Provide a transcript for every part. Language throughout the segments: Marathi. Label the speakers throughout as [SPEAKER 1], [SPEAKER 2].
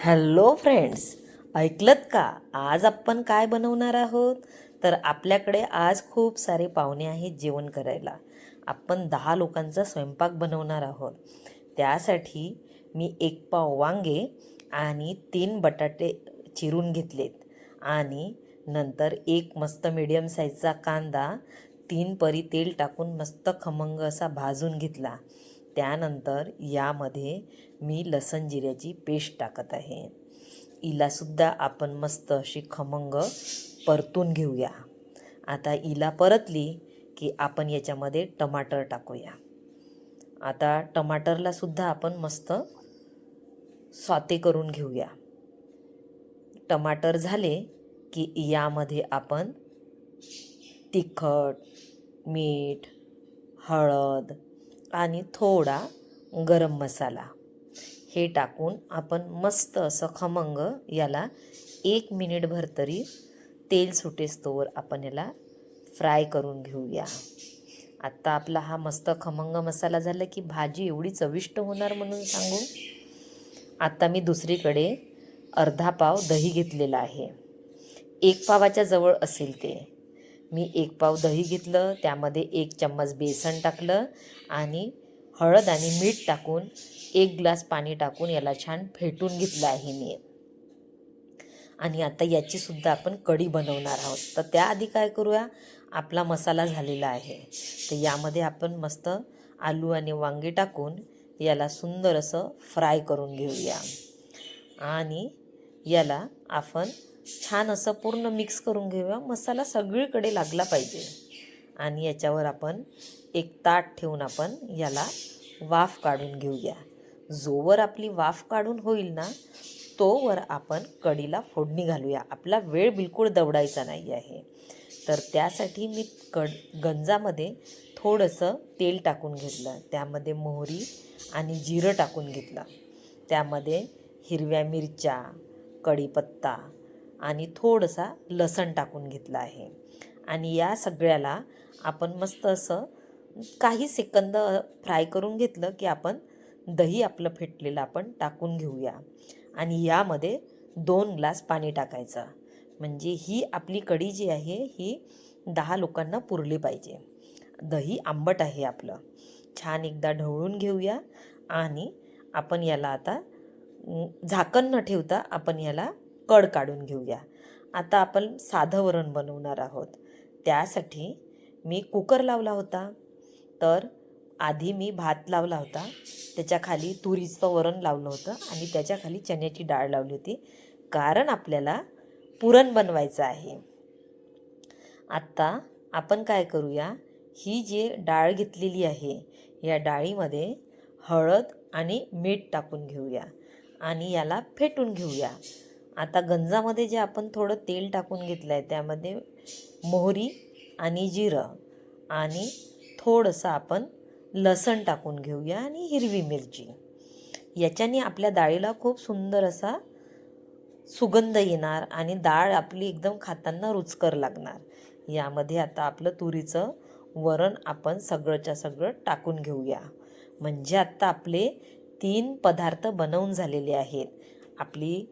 [SPEAKER 1] हॅलो फ्रेंड्स ऐकलत का? आज आपण काय बनवणार आहोत? तर आपल्याकडे आज खूप सारे पाहुणे आहेत जेवण करायला. आपण दहा लोकांचा स्वयंपाक बनवणार आहोत. त्यासाठी मी एक पाव वांगे आणि तीन बटाटे चिरून घेतलेत. आणि नंतर एक मस्त मिडियम साईजचा कांदा तीन परी तेल टाकून मस्त खमंग असा भाजून घेतला. त्यानंतर यामध्ये मी लसण जिऱ्याची पेस्ट टाकत आहे. इलासुद्धा आपण मस्त अशी खमंग परतून घेऊया. आता इला परतली की आपण याच्यामध्ये टमाटर टाकूया. आता टमाटरलासुद्धा आपण मस्त स्वाते करून घेऊया. टमाटर झाले की यामध्ये आपण तिखट मीठ हळद आणि थोडा गरम मसाला. हे टाकून आपण मस्त असं खमंग याला एक मिनिटभर तरी तेल सुटेस्तोवर आपण याला फ्राय करून घेऊया. आत्ता आपला हा मस्त खमंग मसाला झाला की भाजी एवढी चविष्ट होणार म्हणून सांगू? आत्ता मी दुसरीकडे अर्धा पाव दही घेतलेला आहे. एक पावाच्या जवळ असेल ते. मी एक पाव दही घेतलं त्यामध्ये एक चम्मच बेसन टाकलं आणि हळद आणि मीठ टाकून एक ग्लास पाणी टाकून याला छान फेटून घेतलं आहे मी. आणि आता याचीसुद्धा आपण कढी बनवणार आहोत. तर त्याआधी काय करूया? आपला मसाला झालेला आहे. तर यामध्ये आपण मस्त आलू आणि वांगे टाकून याला सुंदर असं फ्राय करून घेऊया. आणि याला आपण छान असं पूर्ण मिक्स करून घेऊया. मसाला सगळीकडे लागला पाहिजे. आणि याच्यावर आपण एक ताट ठेवून आपण याला वाफ काढून घेऊया. जोवर आपली वाफ काढून होईल ना तोवर आपण कढीला फोडणी घालूया. आपला वेळ बिलकुल दवडायचा नाही आहे. तर त्यासाठी मी कड गंजामध्ये थोडंसं तेल टाकून घेतलं. त्यामध्ये मोहरी आणि जिरं टाकून घेतलं. त्यामध्ये हिरव्या मिरच्या कढीपत्ता आणि थोडंसा लसण टाकून घेतला आहे. आणि या सगळ्याला आपण मस्त असं काही सेकंद फ्राय करून घेतलं की आपण दही आपलं फेटलेलं आपण टाकून घेऊया. आणि यामध्ये दोन ग्लास पाणी टाकायचं. म्हणजे ही आपली कढी जी आहे ही दहा लोकांना पुरली पाहिजे. दही आंबट आहे आपलं. छान एकदा ढवळून घेऊया आणि आपण याला आता झाकण न ठेवता आपण याला कड काढून घेऊया. आता आपण साधं वरण बनवणार आहोत. त्यासाठी मी कुकर लावला होता. तर आधी मी भात लावला होता. त्याच्याखाली तुरीचं वरण लावलं होतं आणि त्याच्याखाली चण्याची डाळ लावली होती. कारण आपल्याला पुरण बनवायचं आहे. आत्ता आपण काय करूया? ही जी डाळ घेतलेली आहे या डाळीमध्ये हळद आणि मीठ टाकून घेऊया आणि याला फेटून घेऊया. आता गंजामध्ये जे आपण थोडं तेल टाकून घेतलं आहे त्यामध्ये मोहरी आणि जिरं आणि थोडंसं आपण लसण टाकून घेऊया आणि हिरवी मिरची. याच्याने आपल्या डाळीला खूप सुंदर असा सुगंध येणार आणि डाळ आपली एकदम खाताना रुचकर लागणार. यामध्ये आता आपलं तुरीचं वरण आपण सगळंच्या सगळं टाकून घेऊया. म्हणजे आत्ता आपले तीन पदार्थ बनवून झालेले आहेत. आपली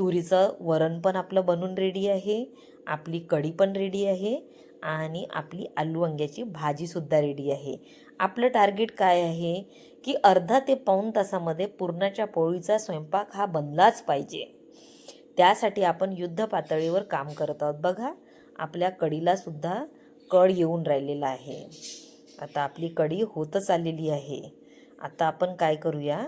[SPEAKER 1] तुरीचं वरण पण आपलं बनून रेडी आहे. आपली कढी पण रेडी आहे आणि आपली आलू वांग्याची भाजीसुद्धा रेडी आहे. आपलं टार्गेट काय आहे? की अर्धा ते पाऊण तासामध्ये पुरणाच्या पोळीचा स्वयंपाक हा बनलाच पाहिजे. त्यासाठी आपण युद्ध पातळीवर काम करत आहोत. बघा आपल्या कढीलासुद्धा कड येऊन राहिलेला आहे. आता आपली कढी होतच आलेली आहे. आता आपण काय करूया?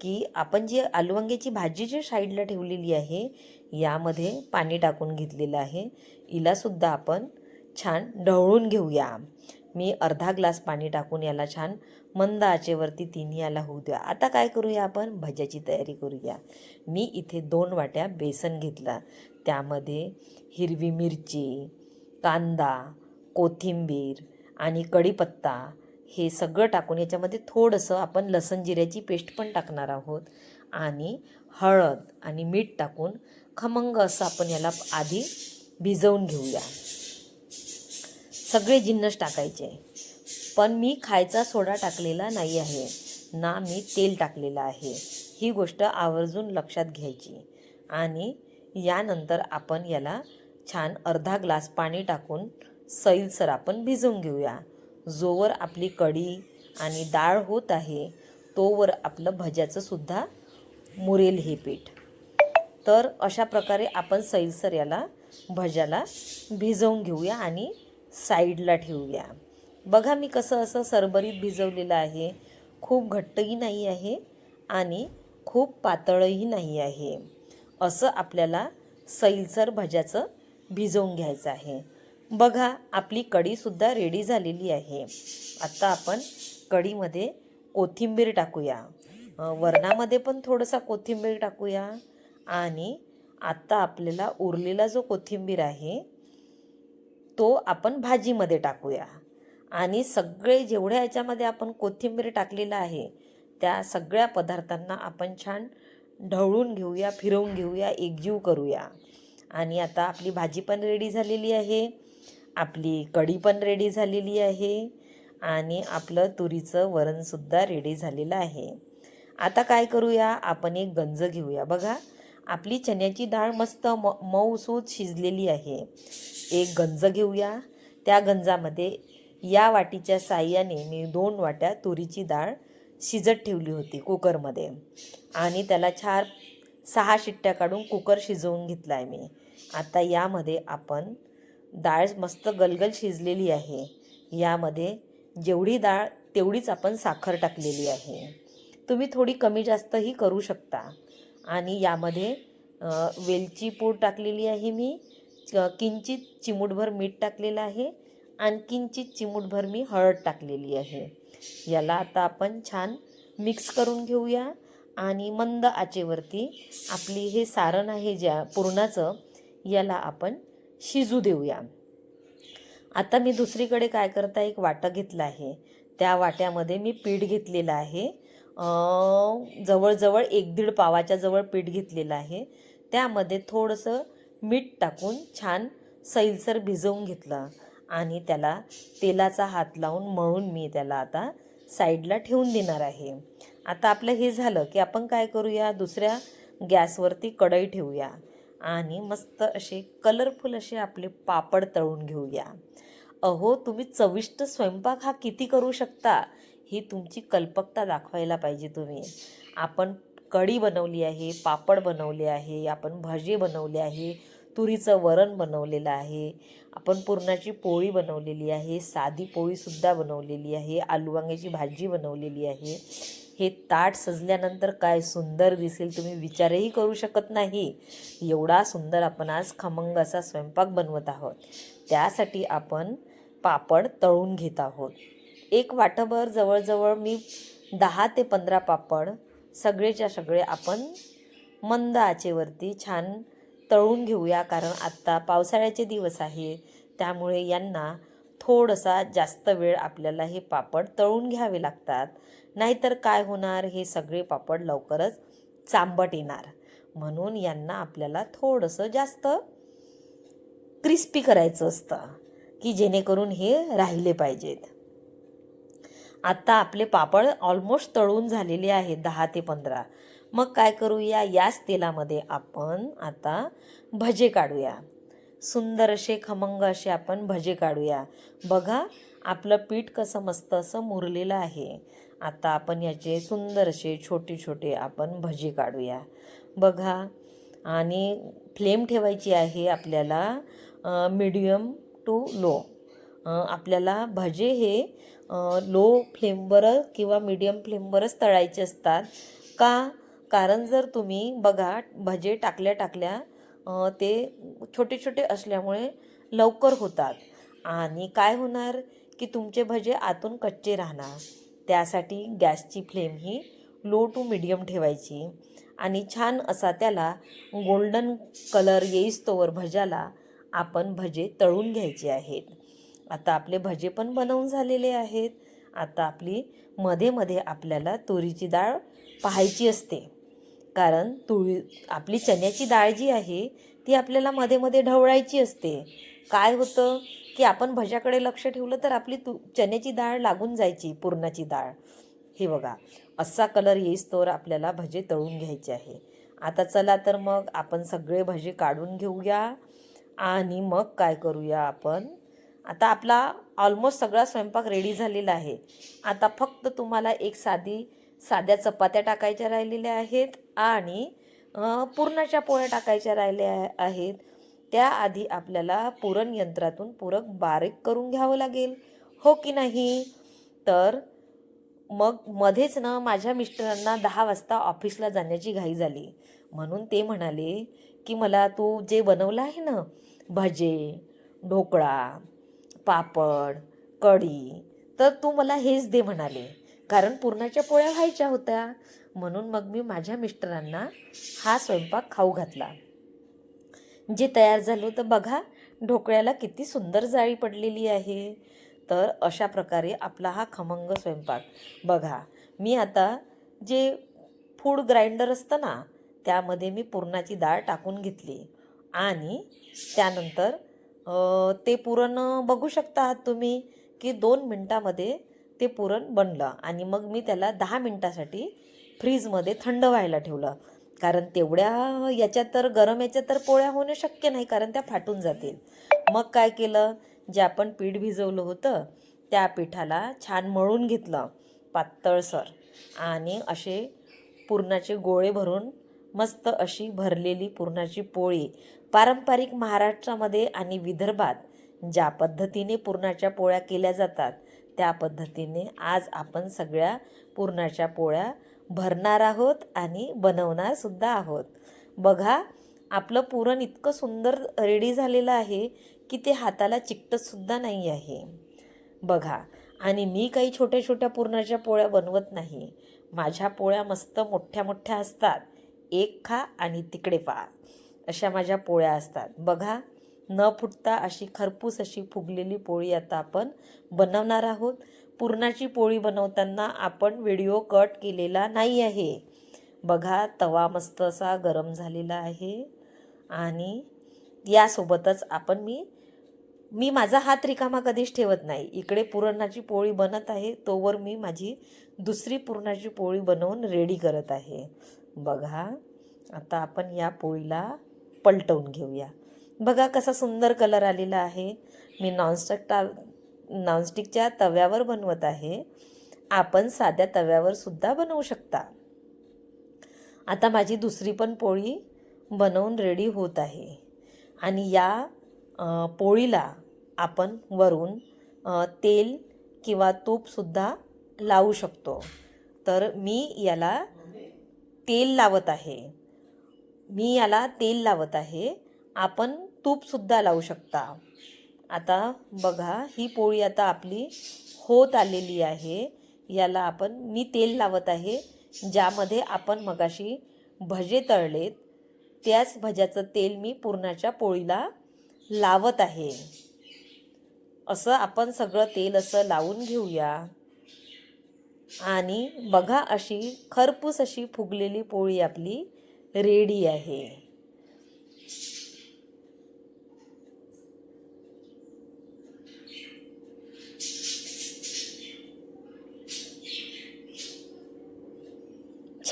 [SPEAKER 1] की आपण जी आलू वांग्याची भाजी जी साईडला ठेवलेली आहे यामध्ये पाणी टाकून घेतलेलं आहे. हिलासुद्धा आपण छान ढवळून घेऊया. मी अर्धा ग्लास पाणी टाकून याला छान मंद आचेवरती तिन्ही याला होऊ द्या. आता काय करूया आपण? भज्याची तयारी करूया. मी इथे दोन वाट्या बेसन घेतला. त्यामध्ये हिरवी मिरची कांदा कोथिंबीर आणि कढीपत्ता हे सगळं टाकून याच्यामध्ये थोडंसं आपण लसण जिऱ्याची पेस्ट पण टाकणार आहोत. आणि हळद आणि मीठ टाकून खमंग असं आपण याला आधी भिजवून घेऊया. सगळे जिन्नस टाकायचे. पण मी खायचा सोडा टाकलेला नाही आहे. ना मी तेल टाकलेलं आहे. ही गोष्ट आवर्जून लक्षात घ्यायची. आणि यानंतर आपण याला छान अर्धा ग्लास पाणी टाकून सैलसर आपण भिजवून घेऊया. जोवर आपली कढी आणि डाळ होत आहे तोवर आपलं भज्याचं सुद्धा मुरेल हे पीठ. तर अशा प्रकारे आपण सैलसर याला भज्याला भिजवून घेऊया आणि साईडला ठेवूया. बघा मी कसं असं सरबरीत भिजवलेलं आहे. खूप घट्टही नाही आहे आणि खूप पातळही नाही आहे. असं आपल्याला सैलसर भज्याचं भिजवून घ्यायचं आहे. बघा आपली कढीसुद्धा रेडी झालेली आहे. आत्ता आपण कढीमध्ये कोथिंबीर टाकूया. वरणामध्ये पण थोडंसा कोथिंबीर टाकूया. आणि आत्ता आपल्याला उरलेला जो कोथिंबीर आहे तो आपण भाजीमध्ये टाकूया. आणि सगळे जेवढ्या याच्यामध्ये आपण कोथिंबीर टाकलेलं आहे त्या सगळ्या पदार्थांना आपण छान ढवळून घेऊया फिरवून घेऊया एकजीव करूया. आणि आता आपली भाजी पण रेडी झालेली आहे. आपली कढी पण रेडी झालेली आहे आणि आपलं तुरीचं वरणसुद्धा रेडी झालेलं आहे. आता काय करूया? आपण एक गंज घेऊया. बघा आपली चण्याची डाळ मस्त म मऊसूत शिजलेली आहे. एक गंज घेऊया. त्या गंजामध्ये या वाटीच्या साह्याने मी दोन वाट्या तुरीची डाळ शिजत ठेवली होती कुकरमध्ये. आणि त्याला चार सहा शिट्ट्या काढून कुकर शिजवून घेतला आहे मी. आता यामध्ये आपण डाळ मस्त गलगल शिजलेली आहे. यामध्ये जेवढी डाळ तेवढीच आपण साखर टाकलेली आहे. तुम्ही थोडी कमी जास्तही करू शकता. आणि यामध्ये वेलची पूड टाकलेली आहे मी. किंचित चिमूटभर मीठ टाकलेलं आहे. आणि किंचित चिमूटभर मी हळद टाकलेली आहे. याला आता आपण छान मिक्स करून घेऊया. आणि मंद आचेवरती आपली हे सारण आहे ज्या पुरणाचं याला आपण शिजू देऊया. आता मी दुसरीकडे काय करता एक वाटं घेतलं आहे. त्या वाट्यामध्ये मी पीठ घेतलेलं आहे. जवळजवळ एक दीड पावाच्या जवळ पीठ घेतलेलं आहे. त्यामध्ये थोडंसं मीठ टाकून छान सैलसर भिजवून घेतलं आणि त्याला तेलाचा हात लावून मळून मी त्याला आता साईडला ठेवून देणार आहे. आता आपलं हे झालं की आपण काय करूया दुसऱ्या गॅसवरती कढई ठेवूया. आणि मस्त असे कलरफुल असे आपले पापड तळून घेऊया. अहो तुम्ही चविष्ट स्वयंपाक हा किती करू शकता? ही तुमची कल्पकता दाखवायला पाहिजे तुम्ही. आपण कढी बनवली आहे पापड बनवले आहे आपण भजे बनवले आहे तुरीचं वरण बनवलेलं आहे आपण पुरणाची पोळी बनवलेली आहे साधी पोळीसुद्धा बनवलेली आहे आलू वांग्याची भाजी बनवलेली आहे. हे ताट सजल्यानंतर काय सुंदर दिसेल तुम्ही विचारही करू शकत नाही. एवढा सुंदर आपण आज खमंग असा स्वयंपाक बनवत आहोत. त्यासाठी आपण पापड तळून घेत आहोत. एक वाटभर जवळजवळ मी दहा ते पंधरा पापड सगळेच्या सगळे आपण मंद आचेवरती छान तळून घेऊया. कारण आत्ता पावसाळ्याचे दिवस आहे. त्यामुळे यांना थोडासा जास्त वेळ आपल्याला हे पापड तळून घ्यावे लागतात. नाहीतर काय होणार? हे सगळे पापड लवकरच चांबट येणार. म्हणून यांना आपल्याला थोडंसं जास्त क्रिस्पी करायचं असतं की जेणेकरून हे राहिले पाहिजेत. आत्ता आपले पापड ऑलमोस्ट तळून झालेले आहेत दहा ते पंधरा. मग काय करूया? याच तेलामध्ये आपण आता भजे काढूया. सुंदर असे खमंग असे आपण भजे काढूया. बघा आपलं पीठ कसं मस्त असं मुरलेलं आहे. आता आपण याचे सुंदर असे छोटे छोटे आपण भजे काढूया. बघा आणि फ्लेम ठेवायची आहे आपल्याला मिडियम टू लो आपल्याला भजे हे लो फ्लेमवर किंवा मीडियम फ्लेमवरच तळायचे असतात. का? कारण जर तुम्ही बघा भजे टाकल्या टाकल्या ते छोटे छोटे असल्यामुळे लवकर होतात. आणि काय होणार की तुमचे भजे आतून कच्चे राहणार. त्यासाठी गॅसची फ्लेम ही लो टू मिडियम ठेवायची. आणि छान असा त्याला गोल्डन कलर येईस्तोवर भज्याला आपण भजे तळून घ्यायचे आहेत. आता आपले भजे पण बनवून झालेले आहेत. आता आपली मध्ये मध्ये आपल्याला तुरीची डाळ पाहायची असते. कारण तुळी आपली चण्याची डाळ जी आहे ती आपल्याला मध्ये मध्ये ढवळायची असते. काय होतं की आपण भज्याकडे लक्ष ठेवलं तर आपली तू चण्याची डाळ लागून जायची पुरणाची डाळ. हे बघा असा कलर येईस्तोवर आपल्याला भजे तळून घ्यायचे आहे. आता चला तर मग आपण सगळे भजे काढून घेऊया आणि मग काय करूया आपण? आता आपला ऑलमोस्ट सगळा स्वयंपाक रेडी झालेला आहे. आता फक्त तुम्हाला एक साधी साध्या चपात्या टाकायच्या राहिलेल्या आहेत आणि पुरणाच्या पोळ्या टाकायच्या राहिल्या आहेत. त्याआधी आपल्याला पुरण यंत्रातून पुरक बारीक करून घ्यावं लागेल. हो की नाही? तर मग मध्येच ना माझ्या मिस्टरांना दहा वाजता ऑफिसला जाण्याची घाई झाली. म्हणून ते म्हणाले की मला तू जे बनवलं आहे ना भजे ढोकळा पापड कढी तर तू मला हेच दे म्हणाले. कारण पुरणाच्या पोळ्या व्हायच्या होत्या. म्हणून मग मी माझ्या मिस्टरांना हा स्वयंपाक खाऊ घातला. जे तयार झालं होतं बघा ढोकळ्याला किती सुंदर जाळी पडलेली आहे. तर अशा प्रकारे आपला हा खमंग स्वयंपाक. बघा मी आता जे फूड ग्राइंडर असतं ना त्यामध्ये मी पुरणाची डाळ टाकून घेतली. आणि त्यानंतर ते पुरण बघू शकता आहात तुम्ही की दोन मिनटामध्ये ते पुरण बनलं. आणि मग मी त्याला दहा मिनटासाठी फ्रीजमध्ये थंड व्हायला ठेवलं. कारण तेवढ्या याच्यात तर गरम याच्यात तर पोळ्या होणं शक्य नाही कारण त्या फाटून जातील. मग काय केलं? जे आपण पीठ भिजवलं होतं त्या पिठाला छान मळून घेतलं पातळसर आणि असे पुरणाचे गोळे भरून मस्त अशी भरलेली पुरणाची पोळी. पारंपरिक महाराष्ट्रामध्ये आणि विदर्भात ज्या पद्धतीने पुरणाच्या पोळ्या केल्या जातात त्या पद्धतीने आज आपण सगळ्या पुरणाच्या पोळ्या भरणार आहोत आणि बनवणार सुद्धा आहोत. बघा आपलं पुरण इतकं सुंदर रेडी झालेलं आहे की ते हाताला चिकटतसुद्धा नाही आहे. बघा आणि मी काही छोट्या छोट्या पुरणाच्या पोळ्या बनवत नाही. माझ्या पोळ्या मस्त मोठ्या मोठ्या असतात. एक खा आणि तिकडे पा अशा माझ्या पोळ्या असतात. बघा न फुटता अशी खरपूस अशी फुगलेली पोळी आता आपण बनवणार आहोत. पुरणाची पोळी बनवताना आपण व्हिडिओ कट केलेला नाही आहे. बघा तवा मस्त असा गरम झालेला आहे. आणि यासोबतच आपण मी मी माझा हात रिकामा कधीच ठेवत नाही. इकडे पुरणाची पोळी बनत आहे तोवर मी माझी दुसरी पुरणाची पोळी बनवून रेडी करत आहे. बघा आता आपण या पोळीला पलटवून घेऊया. बघा कसा सुंदर कलर आलेला आहे. मी नॉनस्टिक टा नॉनस्टिकच्या तव्यावर बनवत आहे. आपण साध्या तव्यावर सुद्धा बनवू शकता. आता माझी दुसरी पण पोळी बनवून रेडी होत आहे. आणि या पोळीला आपण वरून तेल किंवा तूपसुद्धा लावू शकतो. तर मी याला तेल लावत आहे. मी याला तेल लावत आहे. आपण तूपसुद्धा लावू शकता. आता बघा ही पोळी आता आपली होत आलेली आहे. याला आपण मी तेल लावत आहे ज्यामध्ये आपण मगाशी भजे तळलेत. त्याच भज्याचं तेल मी पुरणाच्या पोळीला लावत आहे. असं आपण सगळं तेल असं लावून घेऊया. आणि बघा अशी खरपूस अशी फुगलेली पोळी आपली रेडी आहे.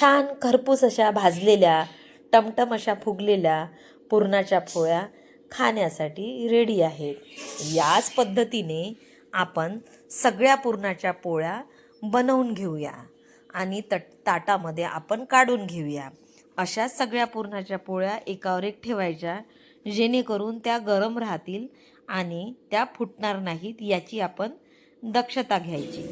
[SPEAKER 1] छान खरपूस अशा भाजलेल्या टमटम अशा फुगलेल्या पुरणाच्या पोळ्या खाण्यासाठी रेडी आहेत याच पद्धतीने आपण सगळ्या पुरणाच्या पोळ्या बनवून घेऊया आणि तट ताटामध्ये आपण काढून घेऊया. अशाच सगळ्या पुरणाच्या पोळ्या एकावर एक ठेवायच्या जेणेकरून त्या गरम राहतील आणि त्या फुटणार नाहीत याची आपण दक्षता घ्यायची.